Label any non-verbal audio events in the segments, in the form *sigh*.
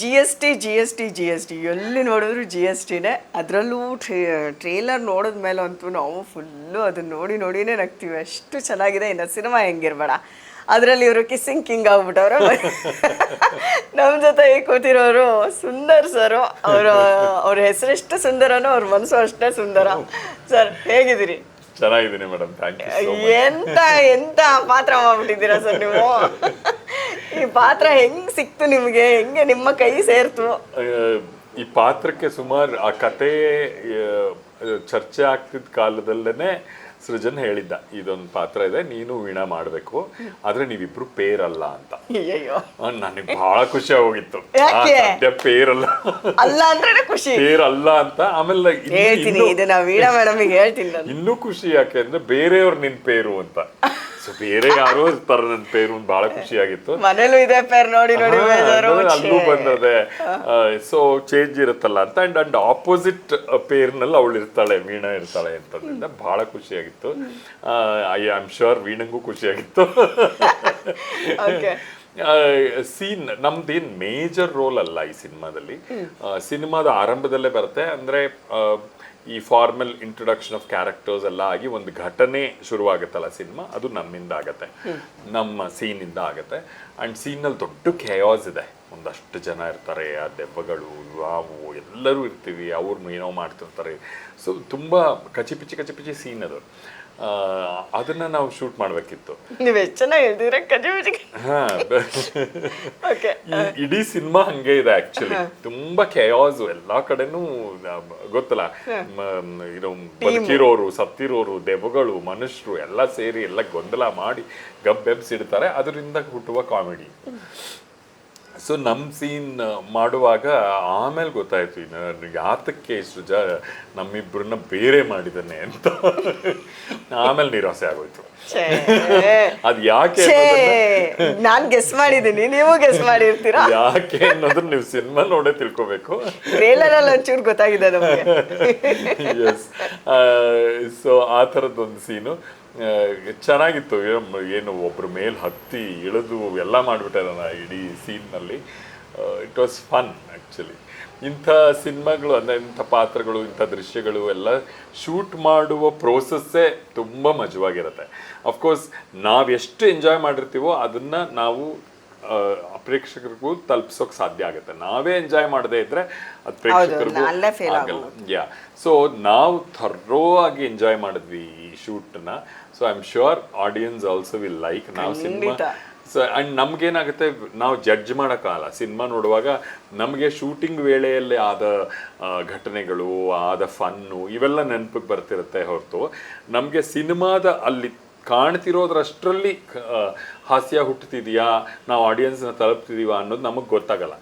G S T G S T G S T ಎಲ್ಲಿ ನೋಡಿದ್ರು G S ಟಿನೇ ಅದರಲ್ಲೂ tray trailer ನೋಡಿದ್ಮೇಲೆ ಅಂತೂ ನಾವು ಫುಲ್ಲು ಅದನ್ನ ನೋಡಿ ನೋಡಿನೇ ನಗ್ತೀವಿ. ಅಷ್ಟು ಚೆನ್ನಾಗಿದೆ. ಇನ್ನು ಸಿನಿಮಾ ಹೆಂಗಿರ್ಬೇಡ. ಅದರಲ್ಲಿ ಇವರು ಕಿಸ್ಸಿಂಗ್ ಕಿಂಗ್ ಆಗ್ಬಿಟ್ಟವ್ರು. ನಮ್ಮ ಜೊತೆ ಕೂತಿರೋರು ಸುಂದರ್ ಸರು ಅವರ ಅವ್ರ ಹೆಸರೆಷ್ಟು ಸುಂದರನೋ ಅವ್ರ ಮನಸ್ಸು ಅಷ್ಟೇ ಸುಂದರ. ಸರ್ ಹೇಗಿದ್ದೀರಿ? ಚೆನ್ನಾಗಿದ್ದೀನಿ ಮೇಡಮ್ ಎಂತ ಎಂತ ಪಾತ್ರ ಮಾಡ್ಬಿಟ್ಟಿದ್ದೀರಾ ಸರ್ ನೀವು? ಈ ಪಾತ್ರ ಹೆಂಗ್ ಸಿಕ್ತು ನಿಮ್ಗೆ? ಹೆಂಗೆ ನಿಮ್ಮ ಕೈ ಸೇರ್ತು? ಈ ಪಾತ್ರಕ್ಕೆ ಸುಮಾರು ಆ ಕತೆ ಚರ್ಚೆ ಆಗ್ತಿದ್ದ ಕಾಲದಲ್ಲೇನೆ ಸೃಜನ್ ಹೇಳಿದ್ದ ಇದೊಂದು ಪಾತ್ರ ಇದೆ ನೀನು ವೀಣಾ ಮಾಡಬೇಕು ಆದ್ರೆ ನೀವಿಬ್ರು ಪೇರ್ ಅಲ್ಲ ಅಂತ ನನಗೆ ಬಹಳ ಖುಷಿ ಆಗೋಗಿತ್ತು. ಪೇರ್ ಅಲ್ಲ ಅಲ್ಲ ಅಂದ್ರೆ ಖುಷಿ. ಪೇರ್ ಅಲ್ಲ ಅಂತ ಆಮೇಲೆ ಹೇಳ್ತೀನಿ ಇದನ್ನ ವೀಣಾ ಇನ್ನೂ ಖುಷಿ ಯಾಕೆ ಅಂದ್ರೆ ಬೇರೆಯವ್ರು ನಿನ್ ಪೇರು ಅಂತ. ಸೊ ಬೇರೆ ಯಾರೋ ಇರ್ತಾರ ನನ್ ಪೇರು ಬಹಳ ಖುಷಿ ಆಗಿತ್ತು ಮನೇಲೂ ಇದೆ ಪೇರ್ ನೋಡಿ ನೋಡಿ ಅಲ್ಲೂ ಬಂದದೆ. ಸೊ ಚೇಂಜ್ ಇರುತ್ತಲ್ಲ ಅಂತ ಅಂಡ್ ಅಂಡ್ ಆಪೋಸಿಟ್ ಪೇರ್ನಲ್ಲಿ ಅವಳು ಇರ್ತಾಳೆ ವೀಣಾ ಇರ್ತಾಳೆ ಅಂತಂದ್ರಿಂದ ಬಹಳ ಖುಷಿಯಾಗಿತ್ತು. ಐ ಆಮ್ ಶೋರ್ ವೀಣಂಗೂ ಖುಷಿಯಾಗಿತ್ತು. ಸೀನ್ ನಮ್ದೇನ್ ಮೇಜರ್ ರೋಲ್ ಅಲ್ಲ ಈ ಸಿನಿಮಾದಲ್ಲಿ. ಸಿನಿಮಾದ ಆರಂಭದಲ್ಲೇ ಬರುತ್ತೆ ಅಂದ್ರೆ ಈ ಫಾರ್ಮಲ್ ಇಂಟ್ರೊಡಕ್ಷನ್ ಆಫ್ ಕ್ಯಾರೆಕ್ಟರ್ಸ್ ಎಲ್ಲ ಆಗಿ ಒಂದು ಘಟನೆ ಶುರುವಾಗುತ್ತಲ್ಲ ಸಿನಿಮಾ ಅದು ನಮ್ಮಿಂದ ಆಗತ್ತೆ. ನಮ್ಮ ಸೀನಿಂದ ಆಗತ್ತೆ. ಅಂಡ್ ಸೀನಲ್ಲಿ ದೊಡ್ಡ ಖೇಯಾಸ್ ಇದೆ. ಒಂದಷ್ಟು ಜನ ಇರ್ತಾರೆ, ಆ ದೆವ್ವಗಳು ನಾವು ಎಲ್ಲರೂ ಇರ್ತೀವಿ ಅವ್ರು ಏನೋ ಮಾಡ್ತಿರ್ತಾರೆ. ಸೊ ತುಂಬ ಕಚಿಪಿಚಿ ಕಚಿಪಿಚಿ ಸೀನ್ ಅದು. ಅದನ್ನ ನಾವು ಶೂಟ್ ಮಾಡಬೇಕಿತ್ತು. ನೀವು ಎಷ್ಟು ಚೆನ್ನಾಗಿ ಹೇಳ್ತಿದ್ರೆ ಇಡೀ ಸಿನಿಮಾ ಹಂಗೆ ಇದೆ ಆಕ್ಚುಲಿ ತುಂಬಾ ಕೆಯಾಸ್ ಎಲ್ಲಾ ಕಡೆನೂ ಗೊತ್ತಲ್ಲ? ಇದು ಬದುಕಿರೋರು ಸತ್ತಿರೋರು ದೆವ್ವಗಳು ಮನುಷ್ಯರು ಎಲ್ಲ ಸೇರಿ ಎಲ್ಲ ಗೊಂದಲ ಮಾಡಿ ಗಬ್ಬೆಬ್ಸಿಡ್ತಾರೆ ಅದರಿಂದ ಹುಟ್ಟುವ ಕಾಮಿಡಿ ಸೊ ನಮ್ಮ ಸೀನ್ ಮಾಡುವಾಗ ಆಮೇಲೆ ಗೊತ್ತಾಯ್ತು ಇನ್ನು ಯಾತಕ್ಕೆ ಸೃಜ ನಮ್ಮಿಬ್ಬರನ್ನ ಬೇರೆ ಮಾಡಿದ್ದಾನೆ ಅಂತ. ಆಮೇಲೆ ನಿರಾಸೆ ಆಗೋಯ್ತು. ಅದು ಯಾಕೆ ನಾನು ಗೆಸ್ ಮಾಡಿದ್ದೀನಿ ನೀವು ಗೆಸ್ ಮಾಡಿರ್ತೀರಾ? ಯಾಕೆ ಅನ್ನೋದನ್ನ ನೀವು ಸಿನಿಮಾ ನೋಡೇ ತಿಳ್ಕೊಬೇಕು. ಒಂಚೂರು ಗೊತ್ತಾಗಿದೆ ನಮಗೆ. ಎಸ್ ಸೊ ಆ ಥರದ್ದೊಂದು ಸೀನು. ಚೆನ್ನಾಗಿತ್ತು. ಏನು- ಒಬ್ಬರು ಮೇಲೆ ಹತ್ತಿ ಇಳಿದು ಎಲ್ಲ ಮಾಡಿಬಿಟ್ಟಾರ ಇಡೀ ಸೀನ್ನಲ್ಲಿ. ಇಟ್ ವಾಸ್ ಫನ್ ಆ್ಯಕ್ಚುಲಿ ಇಂಥ ಸಿನಿಮಾಗಳು, ಅಂದರೆ ಇಂಥ ಪಾತ್ರಗಳು, ಇಂಥ ದೃಶ್ಯಗಳು ಎಲ್ಲ ಶೂಟ್ ಮಾಡುವ ಪ್ರೋಸೆಸ್ಸೇ ತುಂಬ ಮಜವಾಗಿರುತ್ತೆ. ಅಫ್ಕೋರ್ಸ್ ನಾವೆಷ್ಟು ಎಂಜಾಯ್ ಮಾಡಿರ್ತೀವೋ ಅದನ್ನು ನಾವು ಪ್ರೇಕ್ಷಕರಿಗೂ ತಲುಪಿಸೋಕೆ ಸಾಧ್ಯ ಆಗುತ್ತೆ. ನಾವೇ ಎಂಜಾಯ್ ಮಾಡದೇ ಇದ್ರೆ ಅದು ಪ್ರೇಕ್ಷಕರಿಗೂ ಆಗಲ್ಲ. ಯಾ ಸೊ ನಾವು ಥರೋ ಆಗಿ ಎಂಜಾಯ್ ಮಾಡಿದ್ವಿ ಈ ಶೂಟ್ನ so I am sure audience also will like ನಾವು ಸಿನಿಮಾ. ಸೊ ಆ್ಯಂಡ್ ನಮಗೇನಾಗುತ್ತೆ ನಾವು ಜಡ್ಜ್ ಮಾಡೋಕ್ಕಾಗಲ್ಲ ಸಿನಿಮಾ ನೋಡುವಾಗ ನಮಗೆ ಶೂಟಿಂಗ್ ವೇಳೆಯಲ್ಲಿ ಆದ ಘಟನೆಗಳು ಆದ ಫನ್ನು ಇವೆಲ್ಲ ನೆನಪಿಗೆ ಬರ್ತಿರುತ್ತೆ ಹೊರತು. ನಮಗೆ ಸಿನಿಮಾದ ಅಲ್ಲಿ ಕಾಣ್ತಿರೋದ್ರಷ್ಟರಲ್ಲಿ ಹಾಸ್ಯ ಹುಟ್ಟುತ್ತಿದೆಯಾ ನಾವು ಆಡಿಯನ್ಸ್ನ ತಲುಪ್ತಿದೀವ ಅನ್ನೋದು ನಮಗೆ ಗೊತ್ತಾಗಲ್ಲ.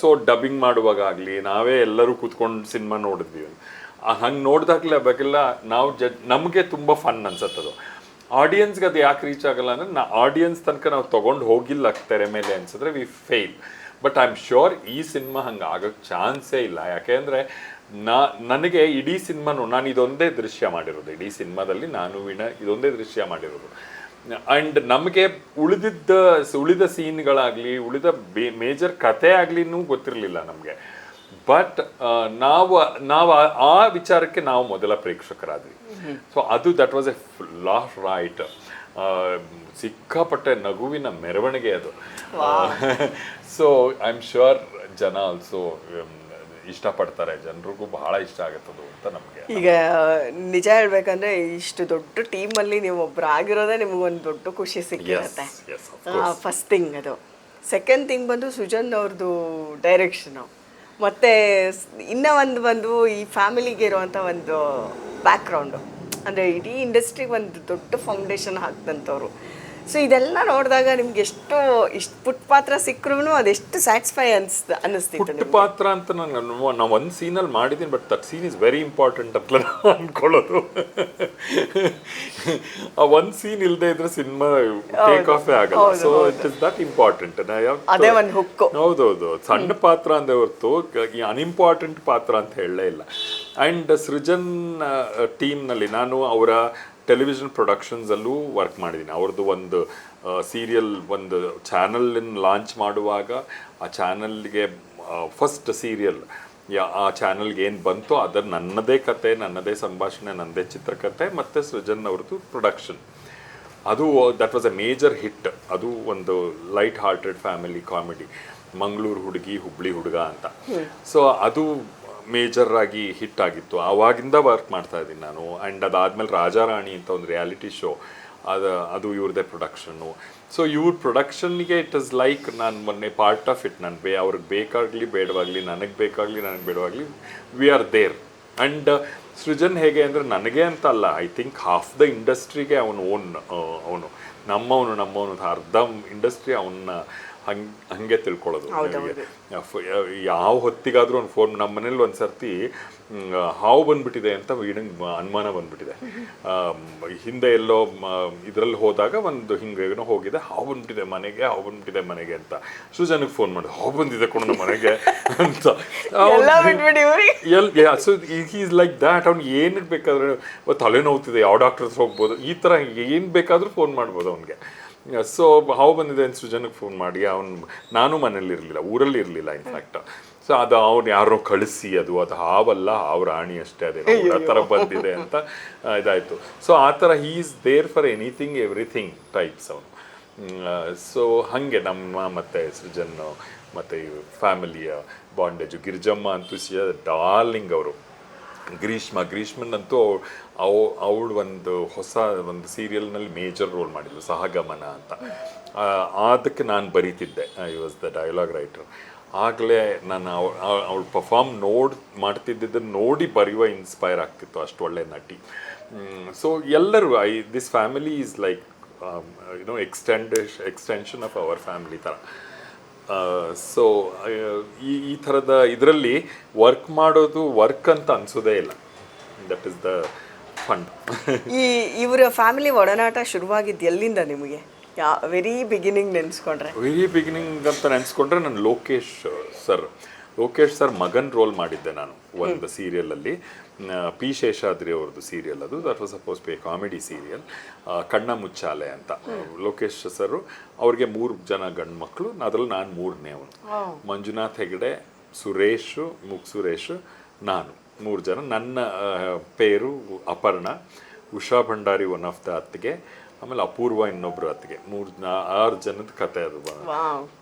ಸೊ ಡಬ್ಬಿಂಗ್ ಮಾಡುವಾಗ ಆಗಲಿ ನಾವೇ ಎಲ್ಲರೂ ಕೂತ್ಕೊಂಡು ಸಿನಿಮಾ ನೋಡಿದ್ವಿ. ಹಂಗೆ ನೋಡಿದಾಗಲೇ ಬೇಕಿಲ್ಲ, ನಾವು ಜಡ್ ನಮಗೆ ತುಂಬ ಫನ್ ಅನ್ಸತ್ತದು. ಆಡಿಯನ್ಸ್ಗೆ ಅದು ಯಾಕೆ ರೀಚ್ ಆಗಲ್ಲ ಅಂದರೆ, ನಾ ಆಡಿಯನ್ಸ್ ತನಕ ನಾವು ತೊಗೊಂಡು ಹೋಗಿಲ್ಲ ತೆರೆ ಮೇಲೆ ಅನ್ಸಿದ್ರೆ we fail but I am sure ಈ ಸಿನಿಮಾ ಹಂಗೆ ಆಗೋಕ್ಕೆ ಚಾನ್ಸೇ ಇಲ್ಲ. ಯಾಕೆಂದರೆ ನಾ ನನಗೆ ಇಡೀ ಸಿನಿಮಾನು ನಾನು ಇದೊಂದೇ ದೃಶ್ಯ ಮಾಡಿರೋದು. ಇಡೀ ಸಿನಿಮಾದಲ್ಲಿ ನಾನು ವೀಣ ಇದೊಂದೇ ದೃಶ್ಯ ಮಾಡಿರೋದು. ಆ್ಯಂಡ್ ನಮಗೆ ಉಳಿದಿದ್ದ ಉಳಿದ ಸೀನ್ಗಳಾಗಲಿ ಉಳಿದ ಬೇ ಮೇಜರ್ ಕತೆ ಆಗ್ಲಿನೂ ಗೊತ್ತಿರಲಿಲ್ಲ ನಮಗೆ. ಬಟ್ ನಾವು ನಾವು ಆ- ಆ ವಿಚಾರಕ್ಕೆ ನಾವು ಮೊದಲ ಪ್ರೇಕ್ಷಕರಾದ್ವಿ. ಸೊ ಅದು that was a laugh right ಸಿಕ್ಕಾಪಟ್ಟೆ ನಗುವಿನ ಮೆರವಣಿಗೆ ಅದು. ಸೊ ಐ ಆಮ್ ಶ್ಯೂರ್ ಜನ ಆಲ್ಸೋ ಇಷ್ಟಪಡ್ತಾರೆ. ಜನರಿಗೂ ಬಹಳ ಇಷ್ಟ ಆಗುತ್ತೆ ಅಂತ ನಮಗೆ ಈಗ ನಿಜ ಹೇಳ್ಬೇಕಂದ್ರೆ ಇಷ್ಟು ದೊಡ್ಡ ಟೀಮಲ್ಲಿ ನೀವು ಒಬ್ಬರಾಗಿರೋದೇ ಆಗಿರೋದೇ ನಿಮ್ಗೊಂದು ದೊಡ್ಡ ಖುಷಿ ಸಿಕ್ಕಿರುತ್ತೆ. ಫಸ್ಟ್ ಥಿಂಗ್ ಅದು. ಸೆಕೆಂಡ್ ಥಿಂಗ್ ಬಂದು ಸುಜನ್ ಅವ್ರದ್ದು ಡೈರೆಕ್ಷನು ಮತ್ತು ಇನ್ನೂ ಒಂದು ಬಂದು ಈ ಫ್ಯಾಮಿಲಿಗೆ ಇರುವಂತ ಒಂದು ಬ್ಯಾಕ್ಗ್ರೌಂಡು ಅಂದರೆ ಇಡೀ ಇಂಡಸ್ಟ್ರಿಗೆ ಒಂದು ದೊಡ್ಡ ಫೌಂಡೇಶನ್ ಹಾಕ್ದಂಥವ್ರು ಸೊ ಇದೆಲ್ಲ ನೋಡಿದಾಗ ನಿಮ್ಗೆ ಎಷ್ಟು ಇಷ್ಟು ಪುಟ್ ಪಾತ್ರ ಸಿಕ್ಕರೂ ಅದೆಷ್ಟು ಸ್ಯಾಟಿಸ್ಫೈ ಅನ್ಸ್ತ ಅನ್ನಿಸ್ತಿತ್ತು ಪುಟ್ಟ ಪಾತ್ರ ಅಂತ ನಾನು ನಾವು ಒಂದು ಸೀನಲ್ಲಿ ಮಾಡಿದ್ದೀನಿ but that scene is very important ಅಂತ ನಾನು ಅನ್ಕೊಳ್ಳೋದು. ಆ ಒಂದು ಸೀನ್ ಇಲ್ಲದೆ ಇದ್ರೆ ಸಿನಿಮಾ ಟೇಕ್ ಆಫೇ ಆಗಲ್ಲ. So it is that important ಅದೇ ಒಂದು ಹುಕ್ಕು ಹೌದೌದು ಸಣ್ಣ ಪಾತ್ರ ಅಂದೇ ಹೊರತು ಈ ಅನ್ಇಂಪಾರ್ಟೆಂಟ್ ಪಾತ್ರ ಅಂತ ಹೇಳಲೇ ಇಲ್ಲ. ಆ್ಯಂಡ್ ಸೃಜನ್ ಟೀಮ್ನಲ್ಲಿ ನಾನು ಅವರ ಟೆಲಿವಿಷನ್ ಪ್ರೊಡಕ್ಷನ್ಸಲ್ಲೂ ವರ್ಕ್ ಮಾಡಿದ್ದೀನಿ ಅವ್ರದ್ದು ಒಂದು ಸೀರಿಯಲ್ ಒಂದು ಚಾನಲ್ ಲಾಂಚ್ ಮಾಡುವಾಗ ಆ ಚಾನಲ್ಗೆ ಫಸ್ಟ್ ಸೀರಿಯಲ್ ಯಾ ಆ ಚಾನಲ್ಗೆ ಏನು ಬಂತೋ ಅದರ ನನ್ನದೇ ಕತೆ ನನ್ನದೇ ಸಂಭಾಷಣೆ ನನ್ನದೇ ಚಿತ್ರಕಥೆ ಮತ್ತು ಸೃಜನ್ ಅವ್ರದ್ದು ಪ್ರೊಡಕ್ಷನ್ ಅದು that was a major hit ಅದು ಒಂದು light hearted family comedy Mangaluru ಹುಡುಗಿ ಹುಬ್ಳಿ ಹುಡುಗ ಅಂತ. ಸೊ ಅದು ಮೇಜರ್ ಆಗಿ ಹಿಟ್ ಆಗಿತ್ತು. ಆವಾಗಿಂದ ವರ್ಕ್ ಮಾಡ್ತಾ ಇದ್ದೀನಿ ನಾನು. ಆ್ಯಂಡ್ ಅದಾದ್ಮೇಲೆ ರಾಜಾರಾಣಿ ಅಂತ ಒಂದು ರಿಯಾಲಿಟಿ ಶೋ ಅದು ಅದು ಇವ್ರದೇ ಪ್ರೊಡಕ್ಷನ್ನು ಸೊ ಇವ್ರ ಪ್ರೊಡಕ್ಷನ್ಗೆ ಇಟ್ ಇಸ್ ಲೈಕ್ ನಾನು ಮೊನ್ನೆ ಪಾರ್ಟ್ ಆಫ್ ಇಟ್ ನಾನು ಬೇ ಅವ್ರಿಗೆ ಬೇಕಾಗಲಿ, ಬೇಡವಾಗಲಿ, ನನಗೆ ಬೇಕಾಗಲಿ, ನನಗೆ ಬೇಡವಾಗಲಿ we are there and Srujan ಹೇಗೆ ಅಂದರೆ ನನಗೆ ಅಂತ ಅಲ್ಲ. ಐ ಥಿಂಕ್ ಹಾಫ್ ದ ಇಂಡಸ್ಟ್ರಿಗೆ ಅವನು ಓನ್ ಅವನು. ನಮ್ಮವನು ನಮ್ಮವನು, ಅರ್ಧ ಇಂಡಸ್ಟ್ರಿ ಅವನ್ನ ಹಂಗೆ ಹಂಗೆ ತಿಳ್ಕೊಳ್ಳೋದು. ಯಾವ ಹೊತ್ತಿಗಾದ್ರೂ ಒಂದು ಫೋನ್ ನಮ್ಮ ಮನೇಲಿ ಒಂದು ಸರ್ತಿ ಹಾವು ಬಂದ್ಬಿಟ್ಟಿದೆ ಅಂತ ಅನುಮಾನ ಬಂದ್ಬಿಟ್ಟಿದೆ. ಹಿಂದೆ ಎಲ್ಲೋ ಇದರಲ್ಲಿ ಹೋದಾಗ ಒಂದು ಹಿಂಗೆ ಏನೋ ಹೋಗಿದೆ ಹಾವು ಬಂದ್ಬಿಟ್ಟಿದೆ ಮನೆಗೆ ಹಾವು ಬಂದ್ಬಿಟ್ಟಿದೆ ಮನೆಗೆ ಅಂತ. ಸುಜನಿಗೆ ಫೋನ್ ಮಾಡಿದೆ ಹಾವು ಬಂದಿದೆ ಕೊಡು ನಮ್ಮ ಮನೆಗೆ *laughs* ಅಂತ. Also is like that ಅವ್ನು ಏನಕ್ಕೆ ಬೇಕಾದ್ರೆ ತಲೆನೋವುತ್ತಿದೆ ಯಾವ ಡಾಕ್ಟರ್ ಹೋಗ್ಬೋದು ಈ ಥರ ಏನು ಬೇಕಾದರೂ ಫೋನ್ ಮಾಡ್ಬೋದು ಅವ್ನಿಗೆ. ಸೊ ಹಾವು ಬಂದಿದೆ ಅಂತ ಜನಕ್ಕೆ ಫೋನ್ ಮಾಡಿ ಅವ್ನು ನಾನು ಮನೇಲಿ ಇರಲಿಲ್ಲ ಊರಲ್ಲಿ ಇರಲಿಲ್ಲ ಇನ್ಫ್ಯಾಕ್ಟ್ ಸೊ ಅದು ಅವ್ನು ಯಾರೋ ಕಳಿಸಿ ಅದು ಅದು ಹಾವಲ್ಲ ಅವ್ರ ರಾಣಿ ಅಷ್ಟೇ ಅದೇ ಆ ಥರ ಬಂದಿದೆ ಅಂತ ಇದಾಯಿತು. ಸೊ ಆ ಥರ he is there for anything everything types ಅವನು. ಸೊ ಹಾಗೆ ನಮ್ಮ ಮತ್ತು ಸೃಜನ್ ಮತ್ತು ಫ್ಯಾಮಿಲಿಯ ಬಾಂಡೇಜು ಗಿರಿಜಮ್ಮ ಅಂತೂ ಸಿಯ ಡಾರ್ಲಿಂಗ್ ಅವರು. ಗ್ರೀಷ್ಮ, ಗ್ರೀಷ್ಮನಂತೂ ಅವ್, ಅವಳು ಒಂದು ಹೊಸ ಒಂದು ಸೀರಿಯಲ್ನಲ್ಲಿ ಮೇಜರ್ ರೋಲ್ ಮಾಡಿದ್ಲು, ಸಹಗಮನ ಅಂತ. ಅದಕ್ಕೆ ನಾನು ಬರೀತಿದ್ದೆ. I was the dialogue writer ಆಗಲೇ ನಾನು ಅವಳು ಪರ್ಫಾರ್ಮ್ ನೋಡಿ ಮಾಡ್ತಿದ್ದನ್ನು ನೋಡಿ ಬರೆಯುವ ಇನ್ಸ್ಪೈರ್ ಆಗ್ತಿತ್ತು, ಅಷ್ಟು ಒಳ್ಳೆ ನಟಿ. ಸೊ ಎಲ್ಲರೂ I this family is like you know extend extension of our family ಥರ. ಸೊ ಈ ಈ ಥರದ ಇದರಲ್ಲಿ ವರ್ಕ್ ಮಾಡೋದು ವರ್ಕ್ ಅಂತ ಅನಿಸೋದೇ ಇಲ್ಲ. ದಟ್ ಇಸ್ ದ ಫಂಡ್ ಈ ಇವರ ಫ್ಯಾಮಿಲಿ ಒಡನಾಟ ಶುರುವಾಗಿದ್ದು ಎಲ್ಲಿಂದ ನಿಮಗೆ? ಯಾ ವೆರಿ ಬಿಗಿನಿಂಗ್ ನೆನೆಸ್ಕೊಂಡ್ರೆ. ವೆರಿ ಬಿಗಿನಿಂಗ್ ಅಂತ ನೆನೆಸ್ಕೊಂಡ್ರೆ ನಾನು ಲೋಕೇಶ್ ಸರ್ ಲೋಕೇಶ್ ಸರ್ ಮಗನ್ ರೋಲ್ ಮಾಡಿದ್ದೆ ನಾನು ಒಂದು ಸೀರಿಯಲಲ್ಲಿ. ಪಿ ಶೇಷಾದ್ರಿ ಅವ್ರದ್ದು ಸೀರಿಯಲ್ ಅದು. That was suppose pay comedy serial Kanna Muchale ಅಂತ. ಲೋಕೇಶ್ ಸರ್ ಅವ್ರಿಗೆ ಮೂರು ಜನ ಗಂಡು ಮಕ್ಕಳು ಅದ್ರಲ್ಲಿ ನಾನು ಮೂರನೇ ಅವನು. ಮಂಜುನಾಥ್ ಹೆಗಡೆ ಸುರೇಶ್ ಮುಗ್ ಸುರೇಶ್ ನಾನು ಮೂರು ಜನ. ನನ್ನ pair Aparna Usha Bhandari one of the ಅತ್ತಿಗೆ ಆಮೇಲೆ ಅಪೂರ್ವ ಇನ್ನೊಬ್ರು ಅತ್ತಿಗೆ. ಮೂರು ಆರು ಜನದ ಕತೆ ಅದು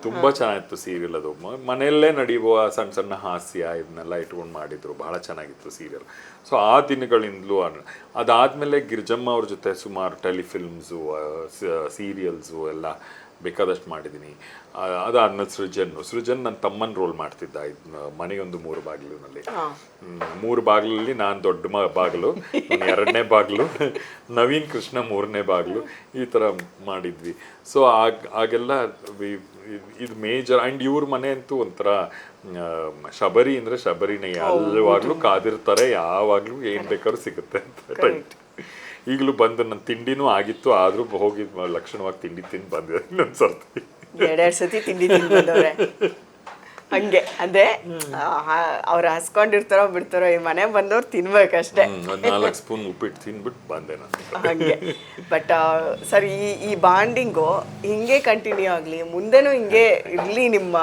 ತುಂಬಾ ಚೆನ್ನಾಗಿತ್ತು ಸೀರಿಯಲ್ ಅದು. ಮನೆಯಲ್ಲೇ ನಡೆಯುವ ಸಣ್ಣ ಸಣ್ಣ ಹಾಸ್ಯ ಇದನ್ನೆಲ್ಲ ಇಟ್ಕೊಂಡು ಮಾಡಿದ್ರು. ಬಹಳ ಚೆನ್ನಾಗಿತ್ತು ಸೀರಿಯಲ್ ಸೊ ಆ ದಿನಗಳಿಂದಲೂ ಅದಾದ್ಮೇಲೆ ಗಿರಿಜಮ್ಮ ಅವ್ರ ಜೊತೆ ಸುಮಾರು ಟೆಲಿಫಿಲ್ಮ್ಸು ಸೀರಿಯಲ್ಸು ಎಲ್ಲ ಬೇಕಾದಷ್ಟು ಮಾಡಿದ್ದೀನಿ. ಅದಾದ ಅದಾದ್ಮೇಲೆ ಸೃಜನ್ ಸೃಜನ್ ನನ್ನ ತಮ್ಮನ ರೋಲ್ ಮಾಡ್ತಿದ್ದ. ಮನೆಯೊಂದು ಮೂರು ಬಾಗಿಲಿನಲ್ಲಿ. ಮೂರು ಬಾಗಿಲಲ್ಲಿ ನಾನು ದೊಡ್ಡ ಮ ಬಾಗಿಲು ಎರಡನೇ ಬಾಗಿಲು ನವೀನ್ ಕೃಷ್ಣ ಮೂರನೇ ಬಾಗಿಲು ಈ ಥರ ಮಾಡಿದ್ವಿ. ಸೊ ಆಗ ಆಗೆಲ್ಲ ಇದು ಮೇಜರ್ ಆ್ಯಂಡ್ ಇವ್ರ ಮನೆ ಅಂತೂ ಒಂಥರ ಶಬರಿ ಅಂದರೆ ಶಬರಿನೇ. ಯಾವಾಗಲೂ ಕಾದಿರ್ತಾರೆ ಯಾವಾಗಲೂ ಏನು ಬೇಕಾದ್ರೂ ಸಿಗುತ್ತೆ ಅಂತ ಈಗಲೂ ಬಂದು ನನ್ನ ತಿಂಡಿನೂ ಆಗಿತ್ತು ಆದರೂ ಹೋಗಿ ಲಕ್ಷಣವಾಗಿ ತಿಂಡಿ ತಿಂದು ಬಂದಿದೆ. ಇನ್ನೊಂದು ಸರ್ತಿ ಎರಡೆರಡು ಸತಿ ತಿಂಡಿ ತಿಂದು ಬಂದವ್ರೆ. *laughs* ಹಂಗೆ. ಅಂದ್ರೆ ಅವ್ರು ಹಸ್ಕೊಂಡಿರ್ತಾರೋ ಬಿಡ್ತಾರೋ ಈ ಮನೆ ಬಂದವ್ರು ತಿನ್ಬೇಕಷ್ಟೇ. ನಾಲ್ಕು ಸ್ಪೂನ್ ಉಪ್ಪಿಟ್ಟು ತಿನ್ಬಿಟ್ಟು ಬಂದೆ ನಾನು. ಹಂಗೆ. ಬಟ್ ಸರ್ ಈ ಈ ಬಾಂಡಿಂಗು ಹಿಂಗೆ ಕಂಟಿನ್ಯೂ ಆಗಲಿ ಮುಂದೆನೂ ಹಿಂಗೆ ಇರಲಿ ನಿಮ್ಮ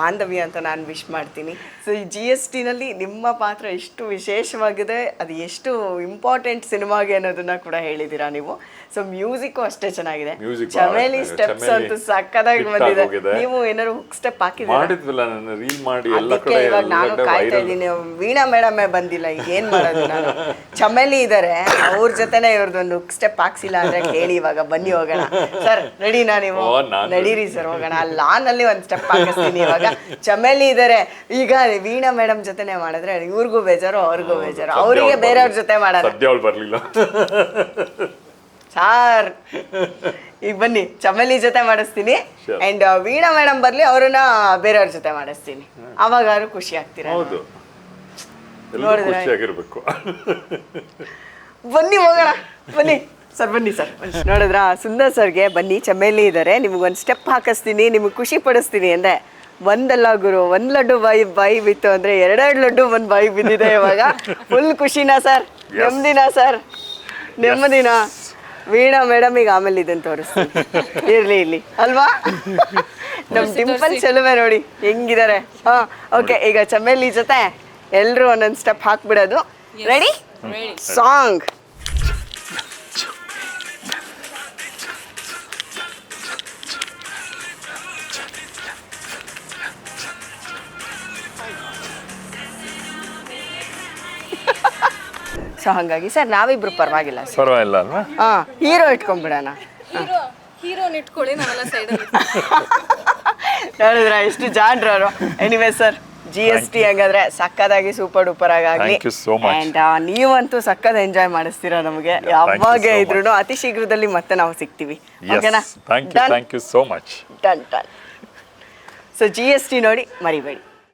ಬಾಂಧವ್ಯ ಅಂತ ನಾನು ವಿಶ್ ಮಾಡ್ತೀನಿ. ಸೊ ಈ ಜಿ ಎಸ್ ಟಿನಲ್ಲಿ ನಿಮ್ಮ ಪಾತ್ರ ಎಷ್ಟು ವಿಶೇಷವಾಗಿದೆ ಅದು ಎಷ್ಟು ಇಂಪಾರ್ಟೆಂಟ್ ಸಿನಿಮಾಗೆ ಅನ್ನೋದನ್ನ ಕೂಡ ಹೇಳಿದ್ದೀರಾ ನೀವು. ಸೊ ಮ್ಯೂಸಿಕ್ಕು ಅಷ್ಟೇ ಚೆನ್ನಾಗಿದೆ. ಚಮೇಲಿ ಸ್ಟೆಪ್ಸ್ ಅಂತೂ ಸಕ್ಕದಾಗಿ ಬಂದಿದೆ. ನೀವು ಏನಾದ್ರು ಸ್ಟೆಪ್ ಹಾಕಿದ್ದೀರಾ? ಮಾಡಿದ್ವಲ್ಲ ನಾನು ರೀಲ್ ಮಾಡಿ ಎಲ್ಲ ಅದಕ್ಕೆ ಕಡೆ ಇವಾಗ ನಾನು ಕಾಯ್ತಾ viral. ಇದ್ದೀನಿ ವೀಣಾ ಮೇಡಮೇ ಬಂದಿಲ್ಲ ಈಗ ಏನ್ ಮಾಡೋದು ನಾನು? ಚಮೇಲಿ ಇದಾರೆ ಅವ್ರ ಜೊತೆನೆ ಇವ್ರದ್ದೊಂದು ಸ್ಟೆಪ್ ಹಾಕ್ಸಿಲ್ಲ ಅಂದ್ರೆ ಕೇಳಿ ಇವಾಗ ಬನ್ನಿ ಹೋಗೋಣ. ಸರ್ ನಡಿನಾ ನೀವು? ಓ, ನಾನ್ ನಡೀರಿ ಸರ್ ಹೋಗೋಣ. ಲಾನ್ ಅಲ್ಲಿ ಒಂದ್ ಸ್ಟೆಪ್ ಹಾಕಿಸ್ತೀನಿ ಇವಾಗ. ಚಮೇಲಿ ಇದಾರೆ. ಈಗ ವೀಣಾ ಮೇಡಮ್ ಜೊತೆನೆ ಮಾಡಿದ್ರೆ ಇವ್ರಿಗೂ ಬೇಜಾರು ಅವ್ರಿಗೂ ಬೇಜಾರು. ಸದ್ಯ ಅವರಿಗೆ ಅವ್ಳು ಬೇರೆಯವ್ರ ಜೊತೆ ಮಾಡೋಣ ಸದ್ಯ ಅವಳು ಬರ್ಲಿಲ್ಲ. ಸಾರ್. ಈಗ ಬನ್ನಿ ಚಮೇಲಿ ಜೊತೆ ಮಾಡಿಸ್ತೀನಿ. ಅಂಡ್ ವೀಣಾ ಮೇಡಮ್ ಬರ್ಲಿ ಅವ್ರನ್ನ ಬೇರೆಯವ್ರ ಜೊತೆ ಮಾಡಿಸ್ತೀನಿ. ಅವಾಗಾರು ಖುಷಿ ಆಗ್ತೀರಾ? ಹೌದು? ಖುಷಿಯಾಗಿರ್ಬೇಕು ಬನ್ನಿ ಹೋಗೋಣ. ಬನ್ನಿ. ಸರ್ ಬನ್ನಿ ಸರ್. ನೋಡಿದ್ರಾ? ಸುಂದರ್ ಸರ್ಗೆ ಬನ್ನಿ ಚಮೇಲಿ ಇದ್ದಾರೆ ನಿಮ್ಗೊಂದು ಸ್ಟೆಪ್ ಹಾಕಿಸ್ತೀನಿ ನಿಮಗೆ ಖುಷಿ ಪಡಿಸ್ತೀನಿ ಅಂದೆ. ಒಂದಲ್ಲ ಗುರು ಒಂದ್ ಲಡ್ಡು ಬಾಯಿ ಬಾಯಿ ಬಿತ್ತು ಅಂದ್ರೆ ಎರಡೆರಡು ಲಡ್ಡು ಒಂದ್ ಬಾಯಿ ಬಿದ್ದಿದೆ ಇವಾಗ. ಫುಲ್ ಖುಷಿನಾ ಸರ್? ನೆಮ್ಮದಿನಾ ಸರ್? ನೆಮ್ಮದಿನಾ? ವೀಣಾ ಮೇಡಮ್ ಈಗ ಆಮೇಲೆ ಇದನ್ನ ತೋರಿಸ್ತೀನಿ. ಇರ್ಲಿ ಇರ್ಲಿ. ಅಲ್ವಾ? ನಮ್ ಸಿಂಪಲ್ ಚೆಲುವೆ ನೋಡಿ ಹೆಂಗಿದ್ದಾರೆ ಹಾ ಓಕೆ ಈಗ ಚಮೇಲಿ ಜೊತೆ ಎಲ್ರು ಒಂದೊಂದು ಸ್ಟೆಪ್ ಹಾಕ್ಬಿಡೋದು. ರೆಡಿ ಸಾಂಗ್ ಸೊ ಹಾಗಾಗಿ ಸರ್ ನಾವಿಬ್ರು ಪರವಾಗಿಲ್ಲ ಸರ್. ಪರವಾಗಿಲ್ಲ ಅಲ್ವಾ? ಹಾ ಹೀರೋ ಇಟ್ಕೊಂಡ್ಬಿಡೋಣ. ಹೀರೋ ಹೀರೋನ್ ಇಟ್ಕೊಳ್ಳಿ ನಾವೆಲ್ಲ ಸೈಡ್ ನೋಡಿದ್ರ ಎಷ್ಟು ಜಾಡ್ರವರು anyway sir G S T ಹಂಗಾದ್ರೆ ಸಕ್ಕದಾಗಿ ಸೂಪರ್ ಡೂಪರ್ ಆಗಿ Thank you so much. And ನೀವಂತೂ ಸಕ್ಕದ ಎಂಜಾಯ್ ಮಾಡಿಸ್ತೀರಾ ನಮಗೆ? You ಯಾವಾಗ so ಇದ್ರು ಅತಿ ಶೀಘ್ರದಲ್ಲಿ ಮತ್ತೆ ನಾವು ಸಿಗ್ತೀವಿ. ಓಕೆನಾ yes thank you thank you so much done done so G S T ನೋಡಿ ಮರಿಬೇಡಿ.